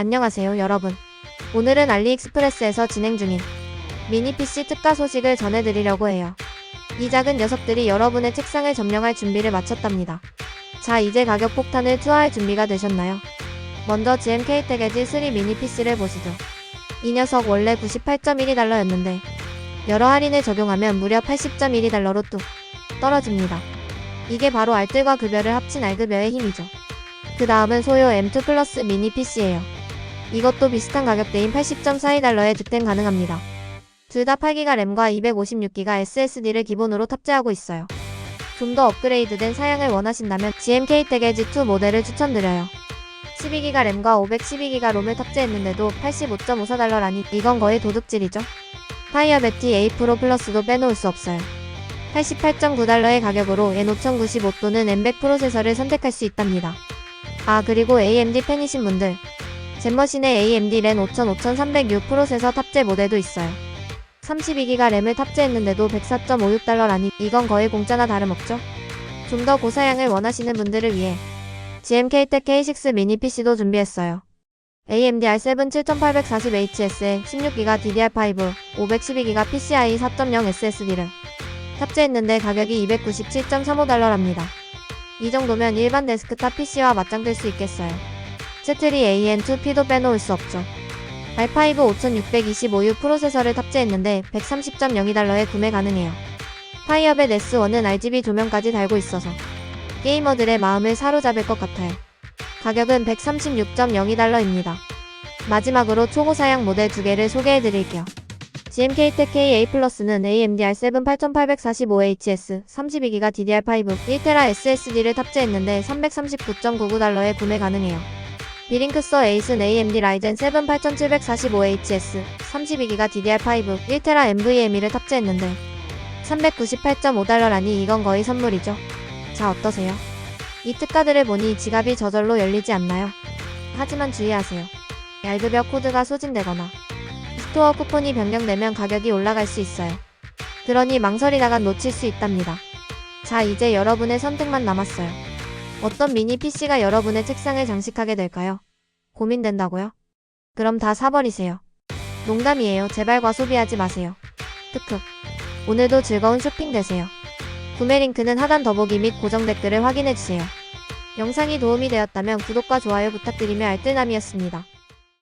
안녕하세요 여러분. 오늘은 알리익스프레스에서 진행 중인 미니 PC 특가 소식을 전해드리려고 해요. 이 작은 녀석들이 여러분의 책상을 점령할 준비를 마쳤답니다. 자 이제 가격 폭탄을 투하할 준비가 되셨나요? 먼저 GMK 태게지 3 미니 PC를 보시죠. 이 녀석 원래 98.12달러였는데 여러 할인을 적용하면 무려 80.12달러로 뚝 떨어집니다. 이게 바로 알뜰과 급여를 합친 알급여의 힘이죠. 그 다음은 소요 M2 플러스 미니 PC예요. 이것도 비슷한 가격대인 80.42달러에 득템 가능합니다. 둘 다 8기가 램과 256기가 SSD를 기본으로 탑재하고 있어요. 좀 더 업그레이드된 사양을 원하신다면 GMK 텍의 G2 모델을 추천드려요. 12기가 램과 512기가 롬을 탑재했는데도 85.54달러라니 이건 거의 도둑질이죠. 파이어베티 A 프로 플러스도 빼놓을 수 없어요. 88.9달러의 가격으로 N5095 또는 M100 프로세서를 선택할 수 있답니다. 아 그리고 AMD 팬이신 분들 젠머신에 AMD 렌5000 5306 프로세서 탑재 모델도 있어요. 32기가 램을 탑재했는데도 104.56달러라니 이건 거의 공짜나 다름없죠? 좀 더 고사양을 원하시는 분들을 위해 GMK-텍 K6 미니 PC도 준비했어요. AMD R7 7840HS에 16기가 DDR5, 512기가 PCIe 4.0 SSD를 탑재했는데 가격이 297.35달러랍니다. 이 정도면 일반 데스크탑 PC와 맞짱뜰 수 있겠어요. 채트리 AN2P도 빼놓을 수 없죠. R5 5625U 프로세서를 탑재했는데 130.02달러에 구매 가능해요. 파이어벳 S1은 RGB 조명까지 달고 있어서 게이머들의 마음을 사로잡을 것 같아요. 가격은 136.02달러입니다. 마지막으로 초고 사양 모델 두 개를 소개해 드릴게요. GMK-텍 K-A 플러스는 AMD R7 8845HS 32기가 DDR5 1테라 SSD를 탑재했는데 339.99달러에 구매 가능해요. 비링크서 에이스는 AMD 라이젠 7 8745HS 32기가 DDR5 1테라 NVMe를 탑재했는데 398.5달러라니 이건 거의 선물이죠. 자 어떠세요? 이 특가들을 보니 지갑이 저절로 열리지 않나요? 하지만 주의하세요. 얄급여 코드가 소진되거나 스토어 쿠폰이 변경되면 가격이 올라갈 수 있어요. 그러니 망설이다가 놓칠 수 있답니다. 자 이제 여러분의 선택만 남았어요. 어떤 미니 PC가 여러분의 책상을 장식하게 될까요? 고민된다고요? 그럼 다 사버리세요. 농담이에요. 제발 과소비하지 마세요. 크크. 오늘도 즐거운 쇼핑 되세요. 구매 링크는 하단 더보기 및 고정 댓글을 확인해주세요. 영상이 도움이 되었다면 구독과 좋아요 부탁드리며 알뜰남이었습니다.